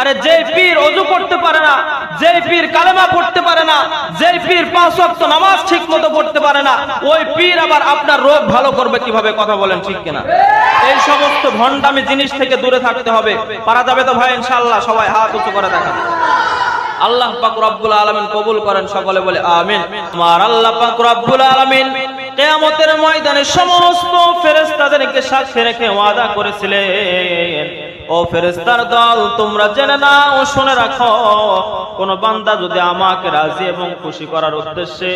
আরে যে পীর অজু করতে পারে না যে পীর কালেমা পড়তে পারে না যে পীর পাঁচ ওয়াক্ত নামাজ ঠিক মতো পড়তে পারে না, ওই পীর আবার আপনার রোগ ভালো করবে কীভাবে কথা বলেন ঠিক কিনা? এই সমস্ত ভণ্ডামি জিনিস থেকে দূরে থাকতে হবে। পারা যাবে তো ভাই, ইনশাআল্লাহ, সবাই হাত উঁচু করে দেখাবে আল্লাহ পাক রব্বুল আলামিন কবুল করেন, সকলে বলে আমিন। আমার আল্লাহ পাক রব্বুল আলামিন কিয়ামতের ময়দানে সমস্ত ফেরেশতাদেরকে সাক্ষী রেখে ওয়াদা করেছিলেন। ও ফেরেশতার দল, তোমরা জেনে নাও, শুনে রাখো। কোন বান্দা যদি আমাকে রাজি এবং খুশি করার উদ্দেশ্যে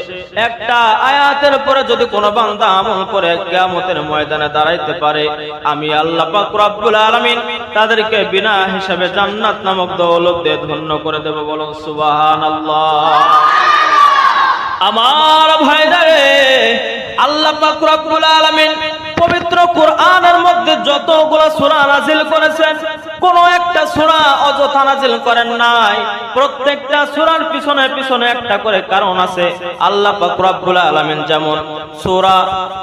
একটা আয়াতের পরে যদি কোন বান্দা আমল করে কিয়ামতের ময়দানে দাঁড়াইতে পারে, আমি আল্লাহ পাক রব্বুল আলামিন তাদেরকে বিনা হিসাবে জান্নাত নামক দৌলত দিয়ে ধন্য করে দেব, বলুন সুবহানাল্লাহ। আমার ভাইদারে আল্লাহ পাক রব্বুল আলামিন পবিত্র কোরআনের মধ্যে যতগুলো সূরা নাজিল করেছেন, কোন একটা সূরা অযথা নাজিল করেন নাই। প্রত্যেকটা সূরার পিছনে পিছনে একটা করে কারণ আছে। আল্লাহ পাক রব্বুল আলামিন যেমন সূরা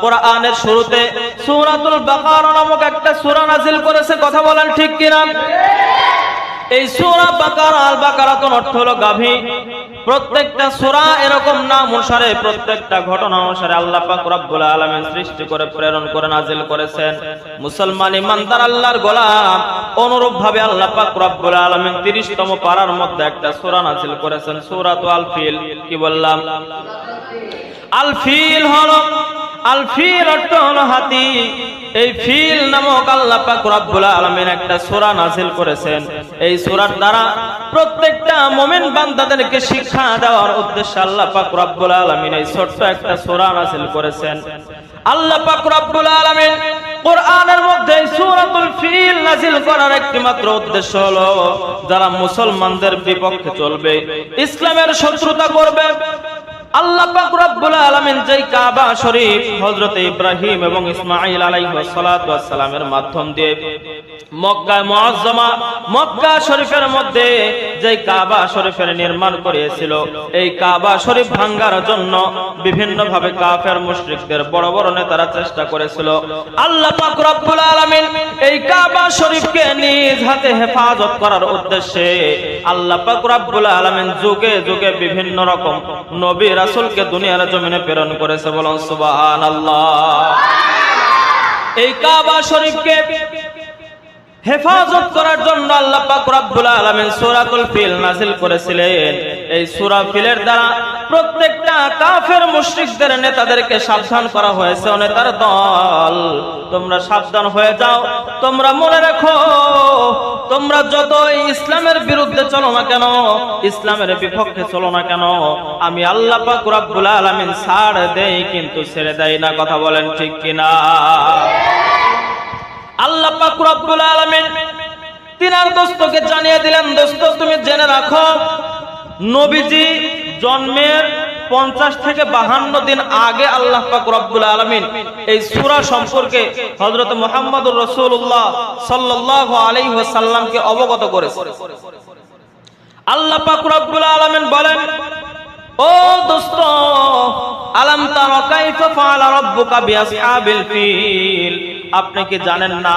কোরআনের শুরুতে সূরাতুল বাকার নামক একটা সূরা নাজিল করেছে, কথা বলেন ঠিক কিনা? এই সূরা বাকারা আল বাকারাতুন অর্থ হলো গাভী। প্রত্যেকটা সূরা এরকম নাম অনুসারে, প্রত্যেকটা ঘটনা অনুসারে আল্লাহ পাক রব্বুল আলামিন সৃষ্টি করে, প্রেরণ করে, নাজিল করেছেন। মুসলমান ইমানদার আল্লাহর গোলাম অনুরূপ ভাবে আল্লাহ পাক রব্বুল আলামিন 30 তম পারার মধ্যে একটা সূরা নাজিল করেছেন, সূরাতু আল ফিল কি বললাম? আল ফিল হলো আল অর্থ হলো হাতি। এই ফিল নামক আল্লাহ একটা করেছেন। এই দ্বারা প্রত্যেকটা বান্দাদেরকে শিক্ষা দেওয়ার উদ্দেশ্যে আল্লাহ এই ছোট্ট একটা করেছেন। আল্লাহ কোরআনের মধ্যে সূরাতুল ফিল নাযিল করার একটি মাত্র উদ্দেশ্য হলো, যারা মুসলমানদের বিপক্ষে চলবে, ইসলামের শত্রুতা করবে আল্লাহ পাক যেই কাবা শরীফ হযরত ইব্রাহিম এবং ইসমাঈল আলাইহিস সালামের মাধ্যম দিয়ে মক্কা মুআজ্জামা, মক্কা শরীফের মধ্যে যেই কাবা শরীফের নির্মাণ করিয়েছিল, এই কাবা শরীফ ভাঙার জন্য বিভিন্ন ভাবে কাফের মুশরিকদের বড় বড় নেতারা চেষ্টা করেছিল। আল্লাহ পাক রব্বুল আলামিন এই কাবা শরীফকে নিজ হাতে হেফাজত করার উদ্দেশ্যে আল্লাহ পাক রব্বুল আলামিন যুগে যুগে বিভিন্ন রকম নবী রাসূলকে দুনিয়ার জমিনে প্রেরণ করেছে বলুন সুবহানাল্লাহ। এই কাবা শরীফকে হেফাজত করার জন্য আল্লাহ পাক রব্বুল আলামিন সূরাতুল ফিল নাযিল করেছিলেন। এই সূরা ফিলের দ্বারা প্রত্যেকটা কাফের মুশরিকদের নেতাদেরকে সাবধান করা হয়েছে নেতার দল। তোমরা সাবধান হয়ে যাও, তোমরা মনে রাখো, তোমরা যত ইসলামের বিরুদ্ধে চলো না কেন, ইসলামের বিপক্ষে চলো না কেন, আমি আল্লাহ পাক রব্বুল আলামিন ছাড় দেই কিন্তু ছেড়ে দেই না, কথা বলেন ঠিক কিনা? আল্লাহ পাক রব্বুল আলামিন তিনার দোস্তকে জানিয়ে দিলেন, দোস্ত, তুমি জেনে রাখো, নবীজি জন্মের পঞ্চাশ থেকে বাহান্ন দিন আগে আল্লাহ পাক রব্বুল আলামিন এই সূরা সম্পর্কে হযরত মুহাম্মদুর রাসূলুল্লাহ সাল্লাল্লাহু আলাইহি সাল্লামকে অবগত করেছে। আল্লাহ পাক রব্বুল আলামিন বলেন, ও দোস্ত, আলাম বিআসহাবিল ফিল? আপনি কি জানেন না?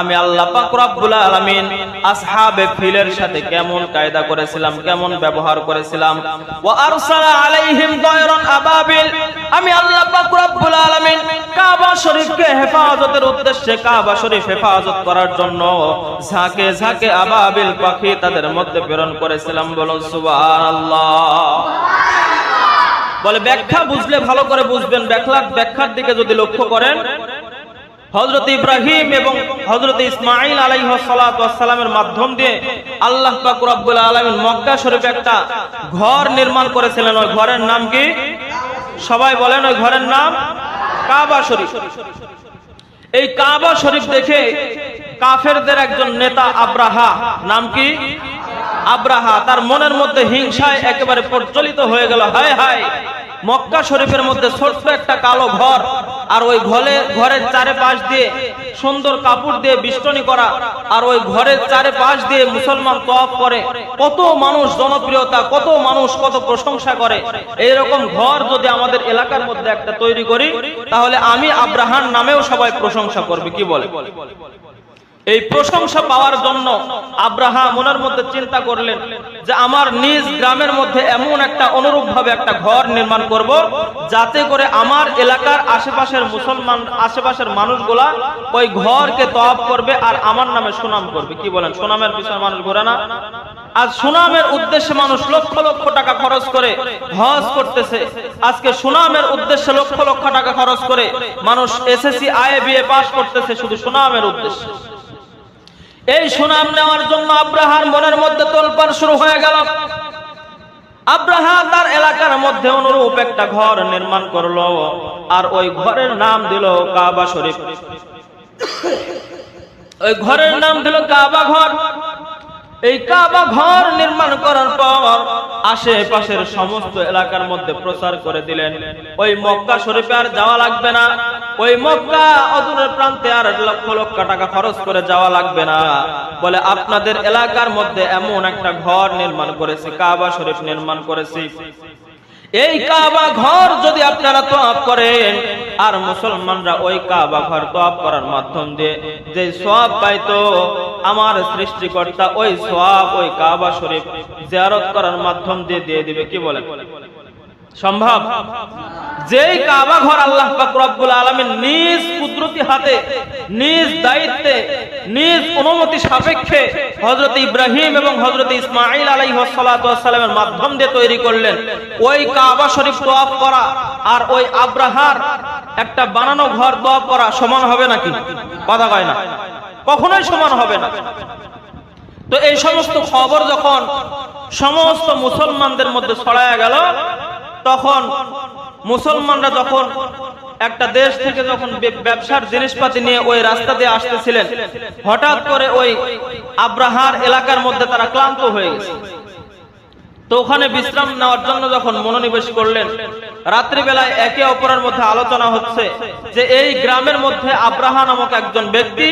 আমি আল্লাহ পাক রব্বুল আলামিন আসহাবে ফিলের সাথে কেমন কায়দা করেছিলাম, কেমন ব্যবহার করেছিলাম? আলাইহিম আবাবিল। আমি আল্লাহ পাক রব্বুল আলামিন কাবা শরীফকে হেফাজতের উদ্দেশ্যে কাবা শরীফ হেফাজত করার জন্য ঝাঁকে ঝাঁকে আবাবিল পাখি তাদের মধ্যে প্রেরণ করেছিলাম। বলুন বলে, ব্যাখ্যা বুঝলে ভালো করে বুঝবেন। ব্যাখ্যা ব্যাখ্যার দিকে যদি লক্ষ্য করেন হজরত ইব্রাহিম এবং হজরত ইসমাইল আলাইহালামের মাধ্যম দিয়ে আল্লাহ পাক রব্বুল আলমিন মক্কা শরীফ একটা ঘর নির্মাণ করেছিলেন। ওই ঘরের নাম কি? সবাই বলেন ওই ঘরের নাম কাবা শরীফ। এই কাবা শরীফ দেখে কাফেরদের একজন নেতা আব্রাহা, নাম কি? আব্রাহা তার মনের মধ্যে হিংসায় একেবারে প্রচলিত হয়ে গেল। হায় হায়! মক্কা শরীফের মধ্যে ছোট্ট একটা কালো ঘর আর ওই ঘরে, ঘরের চারে পাশ দিয়ে সুন্দর কাপড় দিয়ে বিষ্টনী করা আর ওই ঘরের চারে পাশ দিয়ে মুসলমান তফ করে। কত মানুষ জনপ্রিয়তা, কত মানুষ কত প্রশংসা করে। এইরকম ঘর যদি আমাদের এলাকার মধ্যে একটা তৈরি করি, তাহলে আমি আব্রাহান নামেও সবাই প্রশংসা করবে, কি বলে? এই প্রশংসা পাওয়ার জন্য আব্রাহা মনের মধ্যে চিন্তা করলেন যে আমার নিজ গ্রামের মধ্যে এমন একটা অনুরূপ ভাবে একটা ঘর নির্মাণ করব, যাতে করে আমার এলাকার আশেপাশের মুসলমান, আশেপাশের মানুষগুলা ওই ঘরকে তওয়াব করবে আর আমার নামে সুনাম করবে। কি বলেন, সুনামের বিষয়ে মানুষ ঘোরে না? আজ সুনামের উদ্দেশ্যে মানুষ লক্ষ লক্ষ টাকা খরচ করে হজ করতেছে। আজকে সুনামের উদ্দেশ্যে লক্ষ লক্ষ টাকা খরচ করে মানুষ এসএসসি আইএ বিএ পাস করতেছে, শুধু সুনামের উদ্দেশ্যে। এই সুনাম নেওয়ার জন্য আব্রাহার মনের মধ্যে তোলপাড় শুরু হয়ে গেল। আব্রাহা তার এলাকার মধ্যে অনুরূপ একটা ঘর নির্মাণ করল আর ওই ঘরের নাম দিল কাবা শরীফ। ওই ঘরের নাম দিল কাবা ঘর। এই কাবা ঘর নির্মাণ করার পর আশেপাশের সমস্ত এলাকার মধ্যে প্রচার করে দিলেন। ওই মক্কা শরীফে আর যাওয়া লাগবে না। ওই মক্কা অদূরের প্রান্তে আর লক্ষ লক্ষ টাকা খরচ করে যাওয়া লাগবে না। বলে, আপনাদের এলাকার মধ্যে এমন একটা ঘর নির্মাণ করেছি, কাবা শরীফ নির্মাণ করেছি। এই কাবা ঘর যদি আপনারা তোয়াব করেন, আর মুসলমানরা ওই কাবা ঘর তোয়াব করার মাধ্যম দিয়ে যে সোয়াব পাইতো, আমার সৃষ্টিকর্তা ওই সোয়াব, ওই কাবা শরীফ জিয়ারত করার মাধ্যম দিয়ে দিয়ে দিবে, কি বলে? সম্ভব? যেই কাবা ঘর আল্লাহ পাক আলামিন নিজ কুদরতি হাতে, নিজ দায়িত্বে, নিজ অনুমতি সাপেক্ষে হযরত ইব্রাহিম এবং হযরত ইসমাঈল আলাইহিস সালাতু সালামের মাধ্যম দিয়ে তৈরি করলেন। ওই কাবা শরীফ তোয়াফ করা আর ওই আব্রাহার একটা বানানো ঘর তোয়াফ করা সমান হবে নাকি? কথা কয় না। কখনোই সমান হবে না। তো এই সমস্ত খবর যখন সমস্ত মুসলমানদের মধ্যে ছড়ায়া গেল, তখন মুসলমানরা যখন একটা দেশ থেকে যখন ব্যবসার জিনিসপাতি নিয়ে ওই রাস্তা দিয়ে আসতেছিলেন, হঠাৎ করে ওই আব্রাহার এলাকার মধ্যে তারা ক্লান্ত হয়ে গেছে। তো ওখানে বিশ্রাম নেওয়ার জন্য যখন মনোনিবেশ করলেন, রাত্রিবেলায় একে অপরের মধ্যে আলোচনা হচ্ছে যে এই গ্রামের মধ্যে আব্রাহা নামক একজন ব্যক্তি